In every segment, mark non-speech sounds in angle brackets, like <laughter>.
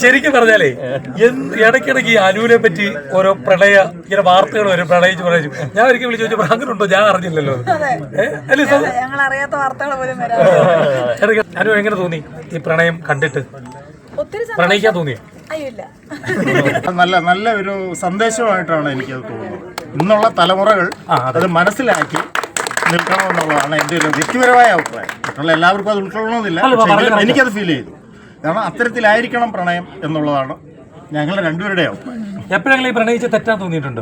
ശരിക്കും പറഞ്ഞാലേ എന്ത് ഇടയ്ക്കിടയ്ക്ക് ഈ അനുവിനെ പറ്റി ഓരോ പ്രളയ ഇങ്ങനെ വാർത്തകൾ വരും പ്രളയിച്ച് പ്രളയിച്ചു ഞാൻ ഒരിക്കലും വിളിച്ചു ചോദിച്ചപ്പോൾ അങ്ങനെ ഉണ്ടോ ഞാൻ അറിഞ്ഞില്ലല്ലോ? അല്ലേ ഞങ്ങൾ അറിയാത്ത വാർത്തകൾ പോലും അനു എങ്ങനെ തോന്നി ഈ പ്രണയം കണ്ടിട്ട്? ഒത്തിരി പ്രണയിക്കാൻ തോന്നിയോ? അയ്യോ ഇല്ല. നല്ല നല്ല ഒരു സന്ദേശമായിട്ടാണ് എനിക്കത് തോന്നുന്നത്. ഇന്നുള്ള തലമുറകൾ അത്. മനസ്സിലാക്കി നിൽക്കണമെന്നുള്ളതാണ് എന്റെ ഒരു വ്യക്തിപരമായ അഭിപ്രായം. മറ്റുള്ള എല്ലാവർക്കും അത് ഉൾക്കൊള്ളണമെന്നില്ല. എനിക്കത് ഫീൽ ചെയ്തു. കാരണം അത്തരത്തിലായിരിക്കണം പ്രണയം എന്നുള്ളതാണ് ഞങ്ങൾ രണ്ടുപേരുടെ അഭിപ്രായം. എപ്പോഴെങ്കിലും ഈ പ്രണയിച്ച് തെറ്റാൻ തോന്നിയിട്ടുണ്ട്?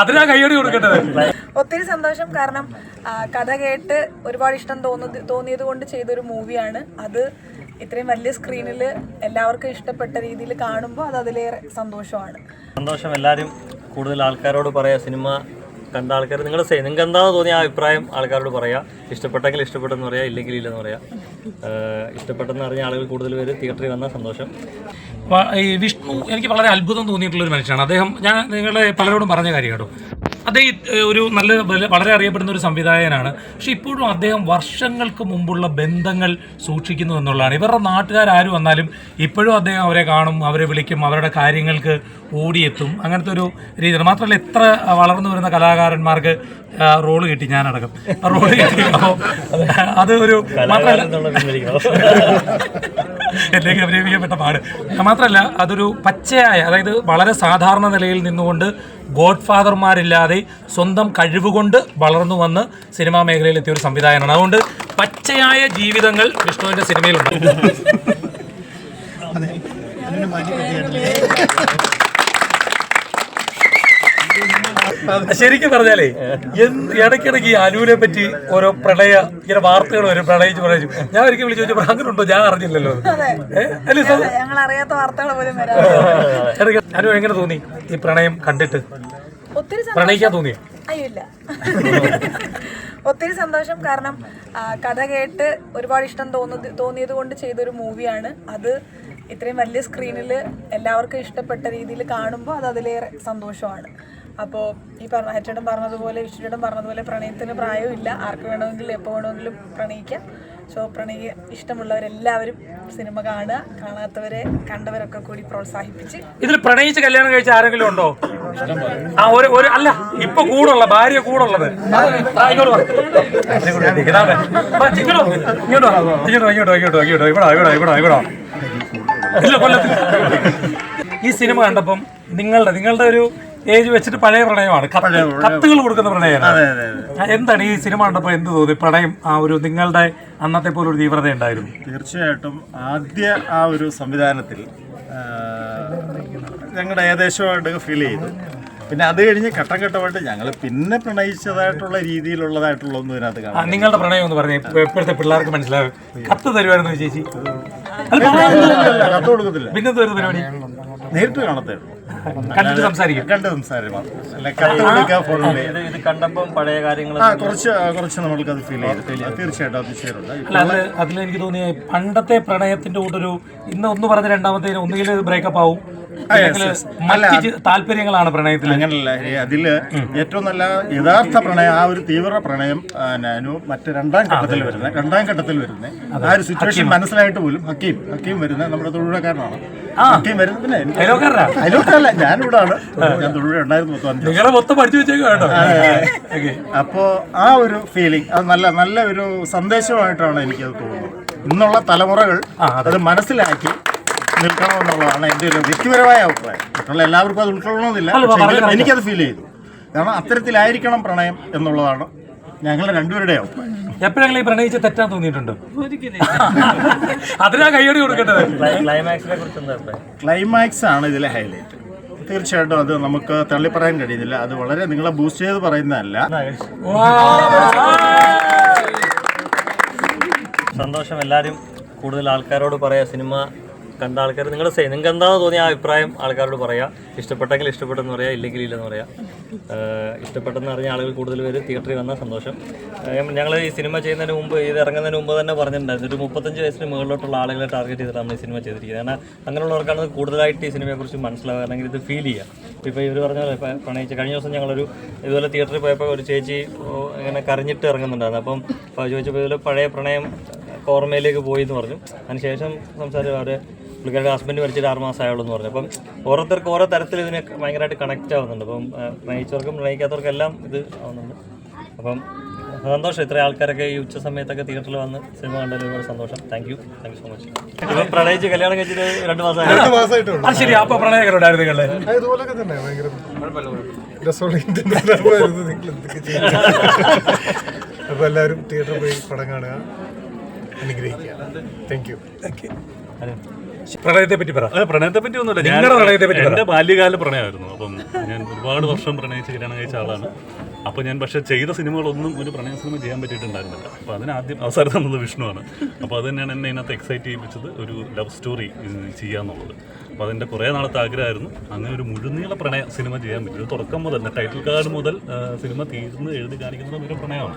അതിനാ കൈയടി കൊടുക്കട്ടെ ഒത്തിരി സന്തോഷം. കാരണം കഥ കേട്ട് ഒരുപാട് ഇഷ്ടം തോന്നുന്നത് തോന്നിയത് കൊണ്ട് ചെയ്തൊരു മൂവിയാണ്. അത് ഇത്രയും വലിയ സ്ക്രീനിൽ എല്ലാവർക്കും ഇഷ്ടപ്പെട്ട രീതിയിൽ കാണുമ്പോൾ അത് അതിലേറെ സന്തോഷമാണ്. സന്തോഷം എല്ലാവരും കൂടുതൽ ആൾക്കാരോട് പറയാ സിനിമ കണ്ട ആൾക്കാർ നിങ്ങൾ നിങ്ങൾക്ക് എന്താണെന്ന് തോന്നിയ ആ അഭിപ്രായം ആൾക്കാരോട് പറയാം. ഇഷ്ടപ്പെട്ടെങ്കിൽ ഇഷ്ടപ്പെട്ടെന്ന് പറയാം ഇല്ലെങ്കിൽ ഇല്ലെന്ന് പറയാം. ഇഷ്ടപ്പെട്ടെന്ന് അറിഞ്ഞ ആളുകൾ കൂടുതൽ പേര് തിയേറ്ററിൽ വന്ന സന്തോഷം. ഈ വിഷ്ണു എനിക്ക് വളരെ അത്ഭുതം തോന്നിയിട്ടുള്ള ഒരു മനുഷ്യനാണ്. അദ്ദേഹം ഞാൻ നിങ്ങളെ പലരോടും പറഞ്ഞ കാര്യം കേട്ടോ അദ്ദേഹം ഒരു നല്ല വളരെ അറിയപ്പെടുന്ന ഒരു സംവിധായകനാണ്. പക്ഷെ ഇപ്പോഴും അദ്ദേഹം വർഷങ്ങൾക്ക് മുമ്പുള്ള ബന്ധങ്ങൾ സൂക്ഷിക്കുന്നു എന്നുള്ളതാണ്. ഇവരുടെ നാട്ടുകാരും വന്നാലും ഇപ്പോഴും അദ്ദേഹം അവരെ കാണും അവരെ വിളിക്കും അവരുടെ കാര്യങ്ങൾക്ക് ഓടിയെത്തും. അങ്ങനത്തെ ഒരു രീതിയാണ്. മാത്രമല്ല എത്ര വളർന്നു വരുന്ന കലാകാരന്മാർക്ക് റോൾ കിട്ടി ഞാനടക്കം. റോൾ കിട്ടി. അത് ഒരു അല്ലെങ്കിൽ അഭിനയിക്കപ്പെട്ട പാട്. മാത്രമല്ല അതൊരു പച്ചയായ അതായത് വളരെ സാധാരണ നിലയിൽ നിന്നുകൊണ്ട് ഗോഡ് ഫാദർമാരില്ലാതെ സ്വന്തം കഴിവുകൊണ്ട് വളർന്നു വന്ന് സിനിമാ മേഖലയിൽ എത്തിയ ഒരു സംവിധായകനാണ്. അതുകൊണ്ട് പച്ചയായ ജീവിതങ്ങൾ വിഷ്ണുവിന്റെ സിനിമയിലുണ്ട്. ശരിക്കും പറഞ്ഞാലേ എന്ത് ഇടയ്ക്കിടയ്ക്ക് ഈ അലുവിനെ പറ്റി ഓരോ പ്രളയ ഇങ്ങനെ വാർത്തകൾ വരും പ്രളയിച്ച് പ്രളയിച്ചു. ഞാൻ ഒരിക്കലും വിളിച്ചു ചോദിച്ചപ്പോൾ അങ്ങനെ ഉണ്ടോ ഞാൻ അറിഞ്ഞില്ലല്ലോ. അല്ലേ സോ ഞങ്ങൾ അറിയാത്ത വാർത്തകൾ പോലും വരാം ഇടയ്ക്ക് അനു എങ്ങനെ തോന്നി ഈ പ്രണയം കണ്ടിട്ട്. പ്രണയിക്കാൻ തോന്നിയ? അയ്യോ ഇല്ല. ഒത്തിരി സന്തോഷം. കാരണം കഥ കേട്ട് ഒരുപാട് ഇഷ്ടം തോന്നുന്നത് തോന്നിയത് കൊണ്ട് ചെയ്തൊരു മൂവിയാണ്. അത് ഇത്രയും വലിയ സ്ക്രീനിൽ എല്ലാവർക്കും ഇഷ്ടപ്പെട്ട രീതിയിൽ കാണുമ്പോൾ അത് അതിലേറെ സന്തോഷമാണ്. അപ്പോൾ ഈ പറഞ്ഞ ഹച്ചേട്ടൻ പറഞ്ഞതുപോലെ വിഷ്ണുചേട്ടൻ പറഞ്ഞതുപോലെ പ്രണയത്തിന് പ്രായമില്ല ആർക്ക് വേണമെങ്കിലും എപ്പോൾ വേണമെങ്കിലും പ്രണയിക്കാം. സോ പ്രണയ ഇഷ്ടമുള്ളവരെല്ലാവരും സിനിമ കാണുക. കാണാത്തവരെ കണ്ടവരൊക്കെ കൂടി പ്രോത്സാഹിപ്പിച്ച്. ഇതിൽ പ്രണയിച്ച് കല്യാണം കഴിച്ച ആരെങ്കിലും ഉണ്ടോ? ആ ഒരു ഒരു അല്ല ഇപ്പൊ കൂടുള്ള ഭാര്യ കൂടുള്ളത്. ആ, ഇങ്ങോട്ട്. ഇവിടെ ഇവിടെ ഇവിടെ ഇവിടെ. ഇല്ല ഈ സിനിമ കണ്ടപ്പം നിങ്ങളുടെ നിങ്ങളുടെ ഒരു ഏജ് വെച്ചിട്ട് പഴയ പ്രണയമാണ്. കത്തുകൾ കൊടുക്കുന്ന പ്രണയമാണ്. എന്താണ് ഈ സിനിമ കണ്ടപ്പോൾ എന്ത് തോന്നി? പ്രണയം ആ ഒരു നിങ്ങളുടെ അന്നത്തെ പോലെ ഒരു തീവ്രത ഉണ്ടായിരുന്നു? തീർച്ചയായിട്ടും ആദ്യ ആ ഒരു സംവിധാനത്തിൽ ഞങ്ങളുടെ ഏകദേശമായിട്ട് ഫീൽ ചെയ്തു. പിന്നെ അത് കഴിഞ്ഞ് ഘട്ടം ഘട്ടമായിട്ട് ഞങ്ങൾ പിന്നെ പ്രണയിച്ചതായിട്ടുള്ള രീതിയിലുള്ളതായിട്ടുള്ള ഒന്നും ഇതിനകത്ത് കാണാം നിങ്ങളുടെ പ്രണയം എന്ന് പറഞ്ഞ ഇപ്പോഴത്തെ പിള്ളേർക്ക് മനസ്സിലാവും. കത്ത് തരുമായിരുന്നു ചേച്ചി. കത്ത് കൊടുക്കത്തില്ല പിന്നെ നേരിട്ട് കാണത്തേ ഉള്ളൂ. കണ്ടിട്ട് സംസാരിക്കും. കണ്ട് സംസാരിക്കും. ഇത് കണ്ടപ്പം പഴയ കാര്യങ്ങൾ കുറച്ച് കുറച്ച് നമ്മൾക്ക് അത് ഫീൽ ചെയ്തു. തീർച്ചയായിട്ടും അല്ല അതിൽ എനിക്ക് തോന്നിയ പണ്ടത്തെ പ്രണയത്തിന്റെ കൂട്ടൊരു ഇന്ന് ഒന്ന് പറഞ്ഞ രണ്ടാമത്തെ ഒന്നുകിൽ ബ്രേക്കപ്പ് ആവും. മറ്റ് താല്പര്യങ്ങളാണ് പ്രണയത്തിൽ അങ്ങനല്ല. അതിൽ അതിൽ ഏറ്റവും നല്ല യഥാർത്ഥ പ്രണയം ആ ഒരു തീവ്ര പ്രണയം മറ്റ് രണ്ടാം ഘട്ടത്തിൽ വരുന്ന രണ്ടാം ഘട്ടത്തിൽ വരുന്ന. ആ ഒരു സിറ്റുവേഷൻ മനസ്സിലായിട്ട് പോലും ഹക്കീം ഹക്കീം വരുന്ന നമ്മുടെ തൊഴിലുകാരനാണ്. ഹക്കീം വരുന്ന പിന്നെ അയലോക്കാരല്ല ഞാനിവിടെ ആണ് ഞാൻ തൊഴിൽ മൊത്തം പഠിച്ചു വെച്ചേക്കും ഓക്കെ ആ ഒരു ഫീലിംഗ് അത് നല്ല നല്ല ഒരു സന്ദേശമായിട്ടാണ് എനിക്കത് തോന്നുന്നത്. ഇന്നുള്ള തലമുറകൾ അത് മനസ്സിലാക്കി നിൽക്കണമെന്നുള്ളതാണ് എന്റെ ഒരു വ്യക്തിപരമായ അഭിപ്രായം. മറ്റുള്ള എല്ലാവർക്കും അത് ഉൾക്കൊള്ളണമെന്നില്ല. എനിക്കത് ഫീൽ ചെയ്തു. കാരണം അത്തരത്തിലായിരിക്കണം പ്രണയം എന്നുള്ളതാണ് ഞങ്ങളുടെ രണ്ടുപേരുടെ അഭിപ്രായം. എപ്പോഴെങ്കിലും ഈ പ്രണയിച്ച് തെറ്റാൻ തോന്നിയിട്ടുണ്ട്? അതിനാ കൈയടി കൊടുക്കേണ്ടത്. ക്ലൈമാക്സ് ആണ് ഇതിലെ ഹൈലൈറ്റ് തീർച്ചയായിട്ടും അത് നമുക്ക് തള്ളി പറയാൻ കഴിയുന്നില്ല. അത് വളരെ നിങ്ങളെ ബൂസ്റ്റ് ചെയ്ത് പറയുന്നതല്ല. സന്തോഷം എല്ലാവരും കൂടുതൽ ആൾക്കാരോട് പറയാ സിനിമ കണ്ട ആൾക്കാർ നിങ്ങൾ നിങ്ങൾക്ക് എന്താണെന്ന് തോന്നിയ അഭിപ്രായം ആൾക്കാരോട് പറയാം. ഇഷ്ടപ്പെട്ടെങ്കിൽ ഇഷ്ടപ്പെട്ടെന്ന് പറയാം ഇല്ലെങ്കിൽ ഇല്ലെന്ന് പറയാം. ഇഷ്ടപ്പെട്ടെന്ന് അറിഞ്ഞ ആളുകൾ കൂടുതൽ പേര് തിയേറ്ററിൽ വന്ന സന്തോഷം. ഞങ്ങൾ ഈ സിനിമ ചെയ്യുന്നതിന് മുമ്പ് ഇത് ഇറങ്ങുന്നതിന് മുമ്പ് തന്നെ പറഞ്ഞിട്ടുണ്ടായിരുന്നു. ഒരു മുപ്പത്തഞ്ച് വയസ്സിന് മുകളിലോട്ടുള്ള ആളുകളെ ടാർഗറ്റ് ചെയ്തിട്ടാണ് ഈ സിനിമ ചെയ്തിരിക്കുന്നത്. കാരണം അങ്ങനെയുള്ളവർക്കാണ് കൂടുതലായിട്ട് ഈ സിനിമയെക്കുറിച്ച് മനസ്സിലാവുക അല്ലെങ്കിൽ ഇത് ഫീൽ ചെയ്യുക. ഇപ്പോൾ ഇവർ പറഞ്ഞ പ്രണയിച്ച കഴിഞ്ഞ ദിവസം ഞങ്ങളൊരു ഇതുപോലെ തിയേറ്ററിൽ പോയപ്പോൾ ഒരു ചേച്ചി ഇങ്ങനെ കരഞ്ഞിട്ട് ഇറങ്ങുന്നുണ്ടായിരുന്നു. അപ്പം ചോദിച്ചപ്പോൾ ഇതുപോലെ പഴയ പ്രണയം ഓർമ്മയിലേക്ക് പോയി എന്ന് പറഞ്ഞു. അതിനുശേഷം സംസാരം അവരെ പുള്ളിക്കാരുടെ ഹസ്ബൻഡ് മരിച്ചിട്ട് ആറ് മാസമായുള്ളൂ എന്ന് പറഞ്ഞു. അപ്പം ഓരോരുത്തർക്ക് ഓരോ തരത്തിൽ ഇതിനെ ഭയങ്കരമായിട്ട് കണക്റ്റ് ആവുന്നുണ്ട്. അപ്പം പ്രണയിച്ചവർക്കും പ്രണയിക്കാത്തവർക്കും എല്ലാം ഇത് ആവുന്നുണ്ട്. അപ്പം സന്തോഷം. ഇത്ര ആൾക്കാരൊക്കെ ഈ ഉച്ച സമയത്തൊക്കെ തിയേറ്ററിൽ വന്ന് സിനിമ കണ്ടതിൽ ഒരുപാട് സന്തോഷം. Thank you thank you so much ഇപ്പം പ്രണയിച്ച് കല്യാണം കഴിച്ചിട്ട് രണ്ട് മാസം മാസമായിട്ടുള്ളൂ അത് ശരി. അപ്പൊ പ്രണയകരുണ്ടായിരുന്നു ഇതുപോലൊക്കെ തന്നെ. ഭയങ്കര അപ്പൊ എല്ലാവരും തിയേറ്ററിൽ പോയി പടം കാണുക. അനുഗ്രഹിക്കുക. താങ്ക് യു പ്രണയത്തെ പറ്റി പറ. പ്രണയത്തെ പറ്റി ഒന്നുമില്ല നിങ്ങളുടെ പ്രണയത്തെ പറ്റി എന്റെ ബാല്യകാല പ്രണയമായിരുന്നു. അപ്പം ഞാൻ ഒരുപാട് വർഷം പ്രണയിച്ച് കല്യാണം കഴിച്ച ആളാണ്. അപ്പോൾ ഞാൻ പക്ഷെ ചെയ്ത സിനിമകളൊന്നും ഒരു പ്രണയ സിനിമ ചെയ്യാൻ പറ്റിയിട്ടുണ്ടായിരുന്നില്ല. അപ്പോൾ അതിന് ആദ്യം അവസരം തന്നത് വിഷ്ണുവാണ്. അപ്പോൾ അത് തന്നെയാണ് എന്നെ ഇതിനകത്ത് എക്സൈറ്റ് ചെയ്യിപ്പിച്ചത് ഒരു ലവ് സ്റ്റോറി ചെയ്യാന്നുള്ളത്. അപ്പോൾ അതിന്റെ കുറേ നാളത്തെ ആഗ്രഹമായിരുന്നു. അങ്ങനെ ഒരു മുഴുനീള പ്രണയ സിനിമ ചെയ്യാൻ പറ്റും തുടക്കം മുതൽ ടൈറ്റിൽ കാർഡ് മുതൽ സിനിമ തീർന്ന് എഴുതി കാണിക്കുന്നത് ഒരു പ്രണയമാണ്.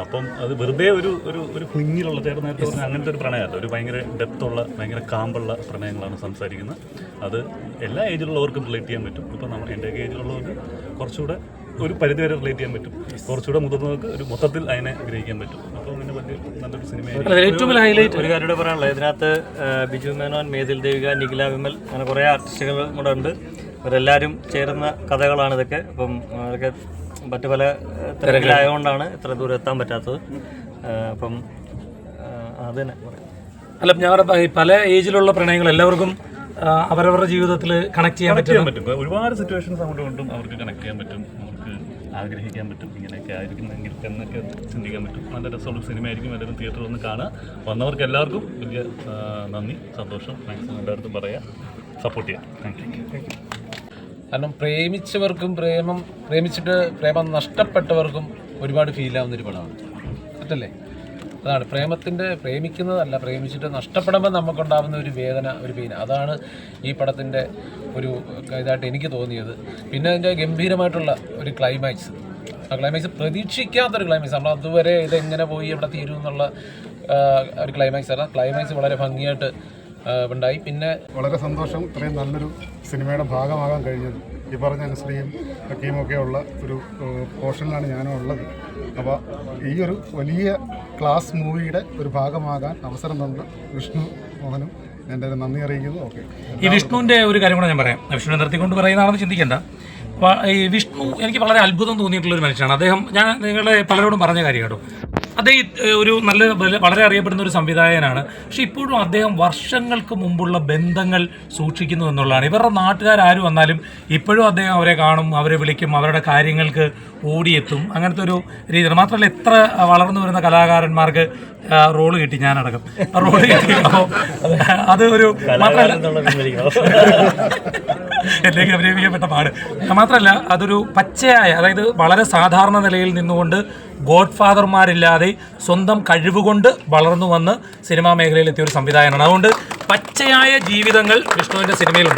അപ്പം അത് വെറുതെ ഒരു ഒരു ഒരു കുഞ്ഞിലുള്ള ചേട്ടൻ നേരത്തെ പറഞ്ഞ അങ്ങനത്തെ ഒരു പ്രണയമല്ല. ഒരു ഭയങ്കര ഡെപ്തുള്ള ഭയങ്കര കാമ്പുള്ള പ്രണയങ്ങളാണ് സംസാരിക്കുന്നത്. അത് എല്ലാ ഏജിലുള്ളവർക്കും റിലേറ്റ് ചെയ്യാൻ പറ്റും. ഇപ്പം നമ്മൾ എന്റെ ഏജിലുള്ളവർക്ക് കുറച്ചുകൂടെ ഒരു പരിധിവരെ റിലേറ്റ് ചെയ്യാൻ പറ്റും. കുറച്ചുകൂടെ മുതിർന്നവർക്ക് ഒരു മൊത്തത്തിൽ അതിനെ ഗ്രഹിക്കാൻ പറ്റും. അപ്പോൾ അങ്ങനെ വലിയ നല്ലൊരു സിനിമ അതിൽ ഏറ്റവും വലിയ ഹൈലൈറ്റ് ഒരു കാര്യം പറയാനുള്ളത്. ഇതിനകത്ത് ബിജു മേനോൻ മേതിൽ ദേവിക നിഖില വിമൽ അങ്ങനെ കുറേ ആർട്ടിസ്റ്റുകൾ കൂടെ ഉണ്ട്. ഇവരെല്ലാവരും ചേരുന്ന കഥകളാണ് ഇതൊക്കെ. അപ്പം അതൊക്കെ മറ്റു പല തിരക്കിലായതുകൊണ്ടാണ് ഇത്ര ദൂരം എത്താൻ പറ്റാത്തത്. അപ്പം അത് തന്നെ അല്ല ഞങ്ങളുടെ ഈ പല ഏജിലുള്ള പ്രണയങ്ങൾ എല്ലാവർക്കും അവരവരുടെ ജീവിതത്തിൽ കണക്ട് ചെയ്യാൻ പറ്റും. ഒരുപാട് സിറ്റുവേഷൻസ് അങ്ങോട്ട് കൊണ്ടും അവർക്ക് കണക്ട് ചെയ്യാൻ പറ്റും. അവർക്ക് ആഗ്രഹിക്കാൻ പറ്റും. ഇങ്ങനെയൊക്കെ ആയിരിക്കുന്നെങ്കിൽ എന്നൊക്കെ ചിന്തിക്കാൻ പറ്റും. നല്ല രസമുള്ള സിനിമയായിരിക്കും എല്ലാവരും തിയേറ്ററിൽ ഒന്ന് കാണുക. വന്നവർക്ക് എല്ലാവർക്കും വലിയ നന്ദി സന്തോഷം. മാക്സിമം എല്ലാവർക്കും പറയാം. സപ്പോർട്ട് ചെയ്യാം. താങ്ക് യു കാരണം പ്രേമിച്ചവർക്കും പ്രേമം പ്രേമിച്ചിട്ട് പ്രേമം നഷ്ടപ്പെട്ടവർക്കും ഒരുപാട് ഫീൽ ആവുന്ന ഒരു പടമാണ്. പറ്റല്ലേ? അതാണ്. പ്രേമത്തിന്റെ പ്രേമിക്കുന്നതല്ല പ്രേമിച്ചിട്ട് നഷ്ടപ്പെടുമ്പോൾ നമുക്കുണ്ടാകുന്ന ഒരു വേദന ഒരു പെയിൻ അതാണ് ഈ പടത്തിന്റെ ഒരു ഇതായിട്ട് എനിക്ക് തോന്നിയത്. പിന്നെ അതിന്റെ ഗംഭീരമായിട്ടുള്ള ഒരു ക്ലൈമാക്സ് ആ ക്ലൈമാക്സ് പ്രതീക്ഷിക്കാത്തൊരു ക്ലൈമാക്സ് നമ്മൾ അതുവരെ ഇതെങ്ങനെ പോയി എവിടെ തീരും എന്നുള്ള ഒരു ക്ലൈമാക്സ് അല്ല. ക്ലൈമാക്സ് വളരെ ഭംഗിയായിട്ട് ഉണ്ടായി. പിന്നെ വളരെ സന്തോഷം. ഇത്രയും നല്ലൊരു സിനിമയുടെ ഭാഗമാകാൻ കഴിഞ്ഞത്. ഈ പറഞ്ഞ അനുശ്രീയും ഹക്കീമൊക്കെ ഉള്ള ഒരു പോർഷനിലാണ് ഞാനും ഉള്ളത്. അപ്പോൾ ഈ ഒരു വലിയ ക്ലാസ് മൂവിയുടെ ഒരു ഭാഗമാകാൻ അവസരം തന്ന വിഷ്ണു മോഹനും എന്റെ ഒരു നന്ദി അറിയിക്കുന്നു. ഓക്കെ. ഈ വിഷ്ണുവിന്റെ ഒരു കാര്യം കൂടെ ഞാൻ പറയാം. വിഷ്ണുവിനെ നിർത്തിക്കൊണ്ട് പറയുന്നതാണെന്ന് ചിന്തിക്കേണ്ട. ഈ വിഷ്ണു എനിക്ക് വളരെ അത്ഭുതം തോന്നിയിട്ടുള്ള ഒരു മനുഷ്യനാണ്. അദ്ദേഹം ഞാൻ നിങ്ങളെ പലരോടും പറഞ്ഞ കാര്യം കേട്ടോ. അദ്ദേഹം ഒരു നല്ല വളരെ അറിയപ്പെടുന്ന ഒരു സംവിധായകനാണ്. പക്ഷെ ഇപ്പോഴും അദ്ദേഹം വർഷങ്ങൾക്ക് മുമ്പുള്ള ബന്ധങ്ങൾ സൂക്ഷിക്കുന്നു എന്നുള്ളതാണ്. ഇവരുടെ നാട്ടുകാരും വന്നാലും ഇപ്പോഴും അദ്ദേഹം അവരെ കാണും അവരെ വിളിക്കും അവരുടെ കാര്യങ്ങൾക്ക് ഓടിയെത്തും. അങ്ങനത്തെ ഒരു രീതിയാണ്. മാത്രമല്ല എത്ര വളർന്നു വരുന്ന കലാകാരന്മാർക്ക് റോൾ കിട്ടി ഞാനടക്കം. റോൾ കിട്ടി. അത് ഒരു മാത്രമല്ല <laughs> അല്ലെങ്കിൽ അഭിനയിക്കപ്പെട്ട പാട്. മാത്രമല്ല അതൊരു പച്ചയായ അതായത് വളരെ സാധാരണ നിലയിൽ നിന്നുകൊണ്ട് ഗോഡ് ഫാദർമാരില്ലാതെ സ്വന്തം കഴിവുകൊണ്ട് വളർന്നു വന്ന് സിനിമാ മേഖലയിൽ എത്തിയ ഒരു സംവിധായകനാണ്. അതുകൊണ്ട് പച്ചയായ ജീവിതങ്ങൾ വിഷ്ണുവിന്റെ സിനിമയിലുണ്ട്.